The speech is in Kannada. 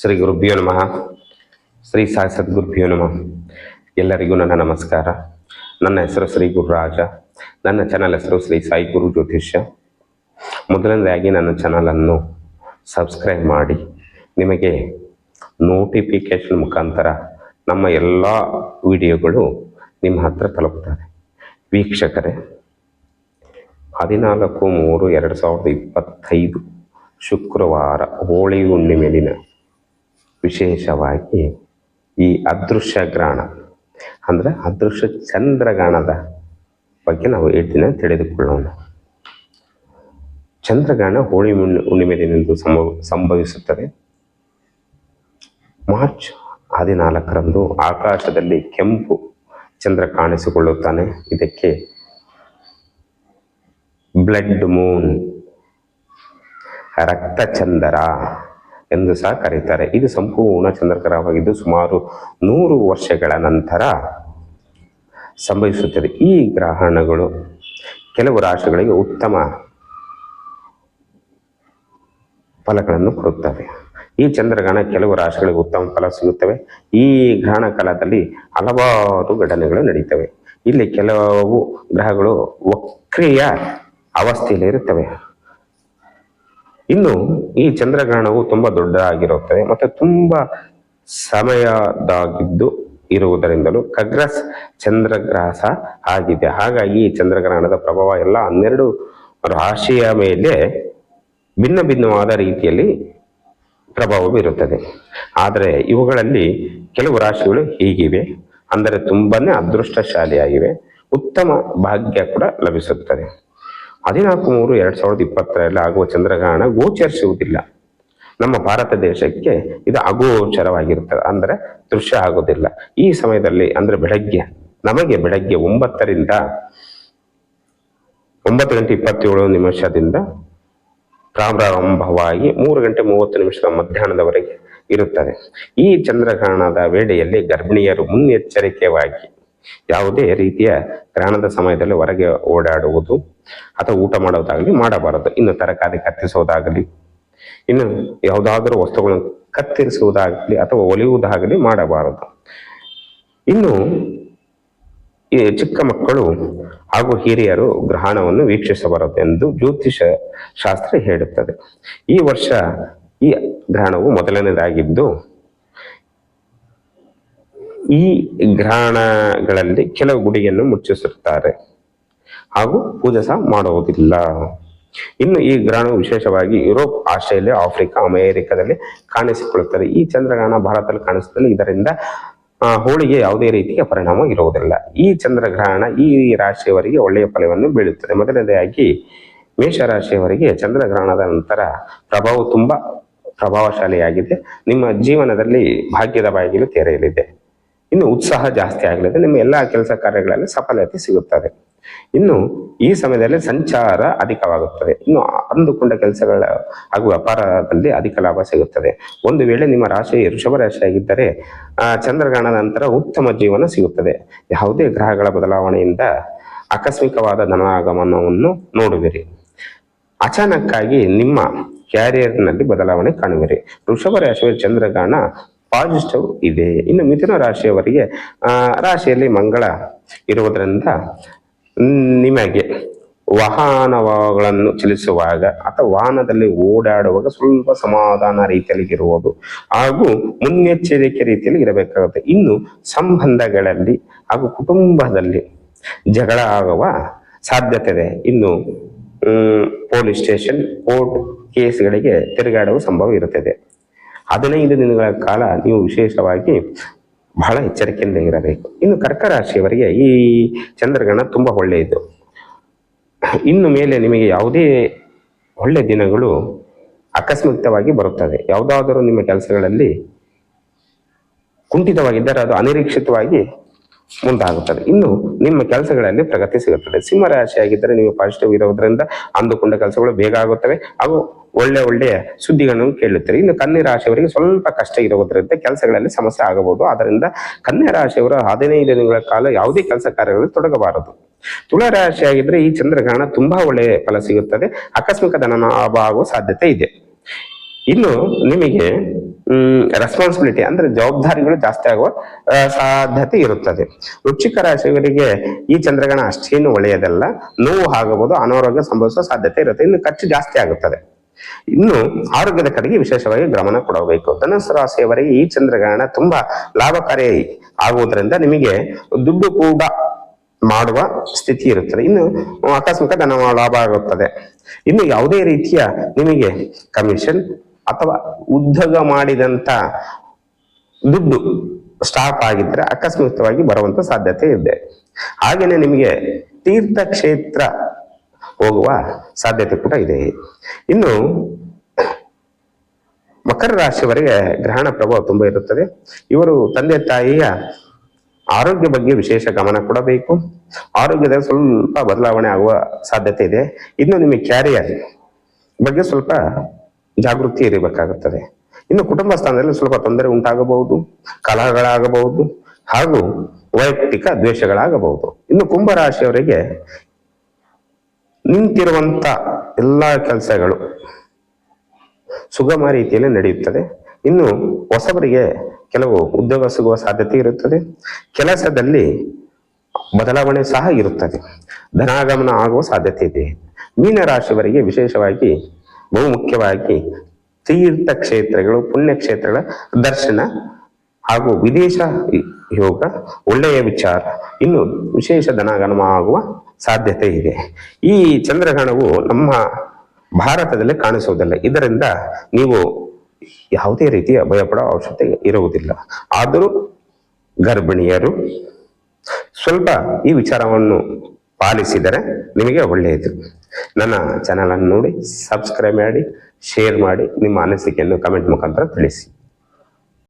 ಶ್ರೀ ಗುರುಭ್ಯೋ ನಮಃ. ಶ್ರೀ ಸಾಯಿ ಸದ್ಗುರುಭ್ಯೋ ನಮಃ. ಎಲ್ಲರಿಗೂ ನನ್ನ ನಮಸ್ಕಾರ. ನನ್ನ ಹೆಸರು ಶ್ರೀ ಗುರುರಾಜ. ನನ್ನ ಚಾನಲ್ ಹೆಸರು ಶ್ರೀ ಸಾಯಿ ಗುರು ಜ್ಯೋತಿಷ್ಯ. ಮೊದಲನೇದಾಗಿ ನನ್ನ ಚಾನಲನ್ನು ಸಬ್ಸ್ಕ್ರೈಬ್ ಮಾಡಿ. ನಿಮಗೆ ನೋಟಿಫಿಕೇಶನ್ ಮುಖಾಂತರ ನಮ್ಮ ಎಲ್ಲ ವಿಡಿಯೋಗಳು ನಿಮ್ಮ ಹತ್ರ ತಲುಪ್ತಾರೆ ವೀಕ್ಷಕರೇ, ಹದಿನಾಲ್ಕು ಮೂರು ಎರಡು ಸಾವಿರದ ಇಪ್ಪತ್ತೈದು ಶುಕ್ರವಾರ ಹೋಳಿ ಹುಣ್ಣಿಮೆ ದಿನ. ವಿಶೇಷವಾಗಿ ಈ ಅದೃಶ್ಯ ಗ್ರಹಣ. ಅಂದರೆ ಅದೃಶ್ಯ ಚಂದ್ರಗ್ರಹಣದ ಬಗ್ಗೆ ನಾವು ದಿನ ತಿಳಿದುಕೊಳ್ಳೋಣ. ಚಂದ್ರಗ್ರಹಣ ಹೋಳಿ ಹುಣ್ಣಿ ಹುಣ್ಣಿಮೆ ದಿನದಂದು ಸಂಭವ, ಸಂಭವಿಸುತ್ತದೆ. ಮಾರ್ಚ್ ಹದಿನಾಲ್ಕರಂದು ಆಕಾಶದಲ್ಲಿ ಕೆಂಪು ಚಂದ್ರ ಕಾಣಿಸಿಕೊಳ್ಳುತ್ತಾನೆ. ಇದಕ್ಕೆ ಬ್ಲಡ್ ಮೂನ್ ರಕ್ತ ರಕ್ತಚಂದರ ಎಂದು ಸಹ ಕರೀತಾರೆ. ಇದು ಸಂಪೂರ್ಣ ಚಂದ್ರಕರವಾಗಿದ್ದು ಸುಮಾರು ನೂರು ವರ್ಷಗಳ ನಂತರ ಸಂಭವಿಸುತ್ತದೆ. ಈ ಗ್ರಹಣಗಳು ಕೆಲವು ರಾಶಿಗಳಿಗೆ ಉತ್ತಮ ಫಲಗಳನ್ನು ಕೊಡುತ್ತವೆ. ಈ ಚಂದ್ರಗ್ರಹಣ ಕೆಲವು ರಾಶಿಗಳಿಗೆ ಉತ್ತಮ ಫಲ ಸಿಗುತ್ತವೆ. ಈ ಗ್ರಹಣ ಕಾಲದಲ್ಲಿ ಹಲವಾರು ಘಟನೆಗಳು ನಡೀತವೆ. ಇಲ್ಲಿ ಕೆಲವು ಗ್ರಹಗಳು ವಕ್ರಿಯ ಅವಸ್ಥೆಯಲ್ಲಿ ಇರುತ್ತವೆ ಇನ್ನು ಈ ಚಂದ್ರಗ್ರಹಣವು ತುಂಬಾ ದೊಡ್ಡದಾಗಿರುತ್ತದೆ ಮತ್ತು ತುಂಬಾ ಸಮಯದಾಗಿದ್ದು ಇರುವುದರಿಂದಲೂ ಖಗ್ರಸ್ ಚಂದ್ರಗ್ರಾಸ ಆಗಿದೆ. ಹಾಗಾಗಿ ಈ ಚಂದ್ರಗ್ರಹಣದ ಪ್ರಭಾವ ಎಲ್ಲ ಹನ್ನೆರಡು ರಾಶಿಯ ಮೇಲೆ ಭಿನ್ನ ಭಿನ್ನವಾದ ರೀತಿಯಲ್ಲಿ ಪ್ರಭಾವ ಬೀರುತ್ತದೆ. ಆದರೆ ಇವುಗಳಲ್ಲಿ ಕೆಲವು ರಾಶಿಗಳು ಹೀಗಿವೆ. ಅಂದರೆ ತುಂಬಾನೇ ಅದೃಷ್ಟಶಾಲಿಯಾಗಿವೆ. ಉತ್ತಮ ಭಾಗ್ಯ ಕೂಡ ಲಭಿಸುತ್ತದೆ. ಹದಿನಾಲ್ಕು ಮೂರು ಎರಡು ಸಾವಿರದ ಇಪ್ಪತ್ತರಲ್ಲಿ ಆಗುವ ಚಂದ್ರಗ್ರಹಣ ಗೋಚರಿಸುವುದಿಲ್ಲ. ನಮ್ಮ ಭಾರತ ದೇಶಕ್ಕೆ ಇದು ಅಗೋಚರವಾಗಿರುತ್ತದೆ. ಅಂದರೆ ದೃಶ್ಯ ಆಗುವುದಿಲ್ಲ. ಈ ಸಮಯದಲ್ಲಿ ಅಂದ್ರೆ ಬೆಳಗ್ಗೆ, ನಮಗೆ ಬೆಳಗ್ಗೆ ಒಂಬತ್ತರಿಂದ, ಒಂಬತ್ತು ಗಂಟೆ ಇಪ್ಪತ್ತೇಳು ನಿಮಿಷದಿಂದ ಪ್ರಾರಂಭವಾಗಿ ಮೂರು ಗಂಟೆ ಮೂವತ್ತು ನಿಮಿಷದ ಮಧ್ಯಾಹ್ನದವರೆಗೆ ಇರುತ್ತದೆ. ಈ ಚಂದ್ರಗ್ರಹಣದ ವೇಳೆಯಲ್ಲಿ ಗರ್ಭಿಣಿಯರು ಮುನ್ನೆಚ್ಚರಿಕೆಯಾಗಿ ಯಾವುದೇ ರೀತಿಯ ಗ್ರಹಣದ ಸಮಯದಲ್ಲಿ ಹೊರಗೆ ಓಡಾಡುವುದು ಅಥವಾ ಊಟ ಮಾಡೋದಾಗಲಿ ಮಾಡಬಾರದು. ಇನ್ನು ತರಕಾರಿ ಕತ್ತಿಸುವುದಾಗಲಿ ಇನ್ನು ಯಾವುದಾದರೂ ವಸ್ತುಗಳನ್ನು ಕತ್ತರಿಸುವುದಾಗಲಿ ಅಥವಾ ಒಲಿಯುವುದಾಗಲಿ ಮಾಡಬಾರದು. ಇನ್ನು ಈ ಚಿಕ್ಕ ಮಕ್ಕಳು ಹಾಗೂ ಹಿರಿಯರು ಗ್ರಹಣವನ್ನು ವೀಕ್ಷಿಸಬಾರದು ಎಂದು ಜ್ಯೋತಿಷ ಶಾಸ್ತ್ರ ಹೇಳುತ್ತದೆ. ಈ ವರ್ಷ ಈ ಗ್ರಹಣವು ಮೊದಲನೇದಾಗಿದ್ದು ಈ ಗ್ರಹಣಗಳಲ್ಲಿ ಕೆಲವು ಗುಡಿಯನ್ನು ಮುಚ್ಚಿಸುತ್ತಾರೆ. ಹಾಗೂ ಪೂಜೆ ಸಹ ಮಾಡುವುದಿಲ್ಲ ಇನ್ನು ಈ ಗ್ರಹಣವು ವಿಶೇಷವಾಗಿ ಯುರೋಪ್, ಆಸ್ಟ್ರೇಲಿಯಾ, ಆಫ್ರಿಕಾ, ಅಮೆರಿಕದಲ್ಲಿ ಕಾಣಿಸಿಕೊಳ್ಳುತ್ತದೆ. ಈ ಚಂದ್ರಗ್ರಹಣ ಭಾರತದಲ್ಲಿ ಕಾಣಿಸುತ್ತದೆ. ಇದರಿಂದ ಹೋಳಿಗೆ ಯಾವುದೇ ರೀತಿಯ ಪರಿಣಾಮ ಇರುವುದಿಲ್ಲ. ಈ ಚಂದ್ರಗ್ರಹಣ ಈ ರಾಶಿಯವರಿಗೆ ಒಳ್ಳೆಯ ಫಲವನ್ನು ಬೀಳುತ್ತದೆ. ಮೊದಲನೇದಾಗಿ ಮೇಷರಾಶಿಯವರಿಗೆ ಚಂದ್ರಗ್ರಹಣದ ನಂತರ ಪ್ರಭಾವ ತುಂಬಾ ಪ್ರಭಾವಶಾಲಿಯಾಗಿದೆ. ನಿಮ್ಮ ಜೀವನದಲ್ಲಿ ಭಾಗ್ಯದ ಬಾಗಿಲು ತೆರೆಯಲಿದೆ. ಇನ್ನು ಉತ್ಸಾಹ ಜಾಸ್ತಿ ಆಗಲಿದೆ. ನಿಮ್ಮ ಎಲ್ಲ ಕೆಲಸ ಕಾರ್ಯಗಳಲ್ಲಿ ಸಫಲತೆ ಸಿಗುತ್ತದೆ. ಇನ್ನು ಈ ಸಮಯದಲ್ಲಿ ಸಂಚಾರ ಅಧಿಕವಾಗುತ್ತದೆ. ಇನ್ನು ಅಂದುಕೊಂಡ ಕೆಲಸಗಳ ಹಾಗೂ ವ್ಯಾಪಾರದಲ್ಲಿ ಅಧಿಕ ಲಾಭ ಸಿಗುತ್ತದೆ. ಒಂದು ವೇಳೆ ನಿಮ್ಮ ರಾಶಿ ಋಷಭ ರಾಶಿಯಾಗಿದ್ದರೆ, ಆ ಚಂದ್ರಗ್ರಹಣದ ನಂತರ ಉತ್ತಮ ಜೀವನ ಸಿಗುತ್ತದೆ. ಯಾವುದೇ ಗ್ರಹಗಳ ಬದಲಾವಣೆಯಿಂದ ಆಕಸ್ಮಿಕವಾದ ಧನಾಗಮನವನ್ನು ನೋಡುವಿರಿ. ಅಚಾನಕ್ಕಾಗಿ ನಿಮ್ಮ ಕ್ಯಾರಿಯರ್ನಲ್ಲಿ ಬದಲಾವಣೆ ಕಾಣುವಿರಿ. ವೃಷಭ ರಾಶಿಯ ಚಂದ್ರಗ್ರಹಣ ಪಾಸಿಟಿವ್ ಇದೆ. ಇನ್ನು ಮಿಥುನ ರಾಶಿಯವರಿಗೆ ರಾಶಿಯಲ್ಲಿ ಮಂಗಳ ಇರುವುದರಿಂದ ನಿಮಗೆ ವಾಹನಗಳನ್ನು ಚಲಿಸುವಾಗ ಅಥವಾ ವಾಹನದಲ್ಲಿ ಓಡಾಡುವಾಗ ಸ್ವಲ್ಪ ಸಮಾಧಾನ ರೀತಿಯಲ್ಲಿ ಇರುವುದು ಹಾಗೂ ಮುನ್ನೆಚ್ಚರಿಕೆ ರೀತಿಯಲ್ಲಿ ಇರಬೇಕಾಗುತ್ತೆ. ಇನ್ನು ಸಂಬಂಧಗಳಲ್ಲಿ ಹಾಗೂ ಕುಟುಂಬದಲ್ಲಿ ಜಗಳ ಆಗುವ ಸಾಧ್ಯತೆ ಇದೆ. ಇನ್ನು ಪೊಲೀಸ್ ಸ್ಟೇಷನ್, ಕೋರ್ಟ್ ಕೇಸ್ಗಳಿಗೆ ತಿರುಗಾಡುವ ಸಂಭವ ಇರುತ್ತದೆ. ಹದಿನೈದು ದಿನಗಳ ಕಾಲ ನೀವು ವಿಶೇಷವಾಗಿ ಬಹಳ ಎಚ್ಚರಿಕೆಯಿಂದ ಇರಬೇಕು. ಇನ್ನು ಕರ್ಕ ರಾಶಿಯವರಿಗೆ ಈ ಚಂದ್ರಗ್ರಹಣ ತುಂಬ ಒಳ್ಳೆಯದು. ಇನ್ನು ಮೇಲೆ ನಿಮಗೆ ಯಾವುದೇ ಒಳ್ಳೆಯ ದಿನಗಳು ಆಕಸ್ಮಿಕವಾಗಿ ಬರುತ್ತದೆ. ಯಾವುದಾದರೂ ನಿಮ್ಮ ಕೆಲಸಗಳಲ್ಲಿ ಕುಂಠಿತವಾಗಿದ್ದರೆ ಅದು ಅನಿರೀಕ್ಷಿತವಾಗಿ ಮುಂದಾಗುತ್ತದೆ. ಇನ್ನು ನಿಮ್ಮ ಕೆಲಸಗಳಲ್ಲಿ ಪ್ರಗತಿ ಸಿಗುತ್ತದೆ. ಸಿಂಹ ರಾಶಿಯಾಗಿದ್ದರೆ ನೀವು ಪಾಸಿಟಿವ್ ಇರೋದ್ರಿಂದ ಅಂದುಕೊಂಡ ಕೆಲಸಗಳು ಬೇಗ ಆಗುತ್ತವೆ. ಹಾಗೂ ಒಳ್ಳೆ ಒಳ್ಳೆಯ ಸುದ್ದಿಗಳನ್ನು ಕೇಳುತ್ತೀರಿ. ಇನ್ನು ಕನ್ಯಾ ರಾಶಿಯವರಿಗೆ ಸ್ವಲ್ಪ ಕಷ್ಟ ಇರುವುದರಿಂದ ಕೆಲಸಗಳಲ್ಲಿ ಸಮಸ್ಯೆ ಆಗಬಹುದು. ಆದ್ದರಿಂದ ಕನ್ಯಾ ರಾಶಿಯವರು ಹದಿನೈದು ದಿನಗಳ ಕಾಲ ಯಾವುದೇ ಕೆಲಸ ಕಾರ್ಯಗಳಲ್ಲಿ ತೊಡಗಬಾರದು. ತುಲಾ ರಾಶಿಯಾಗಿದ್ರೆ ಈ ಚಂದ್ರಗ್ರಹಣ ತುಂಬಾ ಒಳ್ಳೆಯ ಫಲ ಸಿಗುತ್ತದೆ. ಆಕಸ್ಮಿಕ ಧನ ಲಾಭ ಆಗುವ ಸಾಧ್ಯತೆ ಇದೆ. ಇನ್ನು ನಿಮಗೆ ರೆಸ್ಪಾನ್ಸಿಬಿಲಿಟಿ ಅಂದ್ರೆ ಜವಾಬ್ದಾರಿಗಳು ಜಾಸ್ತಿ ಆಗುವ ಸಾಧ್ಯತೆ ಇರುತ್ತದೆ. ವೃಶ್ಚಿಕ ರಾಶಿಗಳಿಗೆ ಈ ಚಂದ್ರಗಣ ಅಷ್ಟೇನು ಒಳ್ಳೆಯದಲ್ಲ. ನೋವು ಆಗಬಹುದು ಅನಾರೋಗ್ಯ ಸಂಭವಿಸುವ ಸಾಧ್ಯತೆ ಇರುತ್ತೆ. ಇನ್ನು ಖರ್ಚು ಜಾಸ್ತಿ ಆಗುತ್ತದೆ. ಇನ್ನು ಆರೋಗ್ಯದ ಕಡೆಗೆ ವಿಶೇಷವಾಗಿ ಗಮನ ಕೊಡಬೇಕು. ಧನಸ್ಸು ರಾಶಿಯವರಿಗೆ ಈ ಚಂದ್ರಗ್ರಹಣ ತುಂಬಾ ಲಾಭಕಾರಿ ಆಗುವುದರಿಂದ ನಿಮಗೆ ದುಡ್ಡು ಕೂಡ ಮಾಡುವ ಸ್ಥಿತಿ ಇರುತ್ತದೆ. ಇನ್ನು ಆಕಸ್ಮಿಕ ಧನ ಲಾಭ ಆಗುತ್ತದೆ. ಇನ್ನು ಯಾವುದೇ ರೀತಿಯ ನಿಮಗೆ ಕಮಿಷನ್ ಅಥವಾ ಉದ್ಯೋಗ ಮಾಡಿದಂತ ದುಡ್ಡು ಸ್ಟಾಪ್ ಆಗಿದ್ರೆ ಆಕಸ್ಮಿಕವಾಗಿ ಬರುವಂತ ಸಾಧ್ಯತೆ ಇದೆ. ಹಾಗೇನೆ ನಿಮಗೆ ತೀರ್ಥಕ್ಷೇತ್ರ ಹೋಗುವ ಸಾಧ್ಯತೆ ಕೂಡ ಇದೆ. ಇನ್ನು ಮಕರ ರಾಶಿಯವರಿಗೆ ಗ್ರಹಣ ಪ್ರಭಾವ ತುಂಬಾ ಇರುತ್ತದೆ. ಇವರು ತಂದೆ ತಾಯಿಯ ಆರೋಗ್ಯ ಬಗ್ಗೆ ವಿಶೇಷ ಗಮನ ಕೊಡಬೇಕು. ಆರೋಗ್ಯದ ಸ್ವಲ್ಪ ಬದಲಾವಣೆ ಆಗುವ ಸಾಧ್ಯತೆ ಇದೆ. ಇನ್ನು ನಿಮಗೆ ಕ್ಯಾರಿಯರ್ ಬಗ್ಗೆ ಸ್ವಲ್ಪ ಜಾಗೃತಿ ಇರಬೇಕಾಗುತ್ತದೆ. ಇನ್ನು ಕುಟುಂಬ ಸ್ಥಾನದಲ್ಲಿ ಸ್ವಲ್ಪ ತೊಂದರೆ ಉಂಟಾಗಬಹುದು, ಕಲಹಗಳಾಗಬಹುದು ಹಾಗೂ ವೈಯಕ್ತಿಕ ದ್ವೇಷಗಳಾಗಬಹುದು. ಇನ್ನು ಕುಂಭರಾಶಿಯವರಿಗೆ ನಿಂತಿರುವಂತ ಎಲ್ಲ ಕೆಲಸಗಳು ಸುಗಮ ರೀತಿಯಲ್ಲಿ ನಡೆಯುತ್ತದೆ. ಇನ್ನು ಹೊಸಬರಿಗೆ ಕೆಲವು ಉದ್ಯೋಗ ಸಿಗುವ ಸಾಧ್ಯತೆ ಇರುತ್ತದೆ. ಕೆಲಸದಲ್ಲಿ ಬದಲಾವಣೆ ಸಹ ಇರುತ್ತದೆ. ಧನಾಗಮನ ಆಗುವ ಸಾಧ್ಯತೆ ಇದೆ. ಮೀನರಾಶಿಯವರಿಗೆ ವಿಶೇಷವಾಗಿ ಬಹುಮುಖ್ಯವಾಗಿ ತೀರ್ಥ ಕ್ಷೇತ್ರಗಳು, ಪುಣ್ಯ ಕ್ಷೇತ್ರಗಳ ದರ್ಶನ ಹಾಗೂ ವಿದೇಶ ಯೋಗ ಒಳ್ಳೆಯ ವಿಚಾರ. ಇನ್ನು ವಿಶೇಷ ಧನಾಗಮನ ಆಗುವ ಸಾಧ್ಯತೆ ಇದೆ. ಈ ಚಂದ್ರಗ್ರಹಣವು ನಮ್ಮ ಭಾರತದಲ್ಲಿ ಕಾಣಿಸುವುದಿಲ್ಲ. ಇದರಿಂದ ನೀವು ಯಾವುದೇ ರೀತಿಯ ಭಯಪಡೋ ಅವಶ್ಯಕತೆ ಇರುವುದಿಲ್ಲ. ಆದರೂ ಗರ್ಭಿಣಿಯರು ಸ್ವಲ್ಪ ಈ ವಿಚಾರವನ್ನು ಪಾಲಿಸಿದರೆ ನಿಮಗೆ ಒಳ್ಳೆಯದು. ನನ್ನ ಚಾನಲನ್ನು ನೋಡಿ, ಸಬ್ಸ್ಕ್ರೈಬ್ ಮಾಡಿ, ಶೇರ್ ಮಾಡಿ, ನಿಮ್ಮ ಅನಿಸಿಕೆಯನ್ನು ಕಮೆಂಟ್ ಮುಖಾಂತರ ತಿಳಿಸಿ.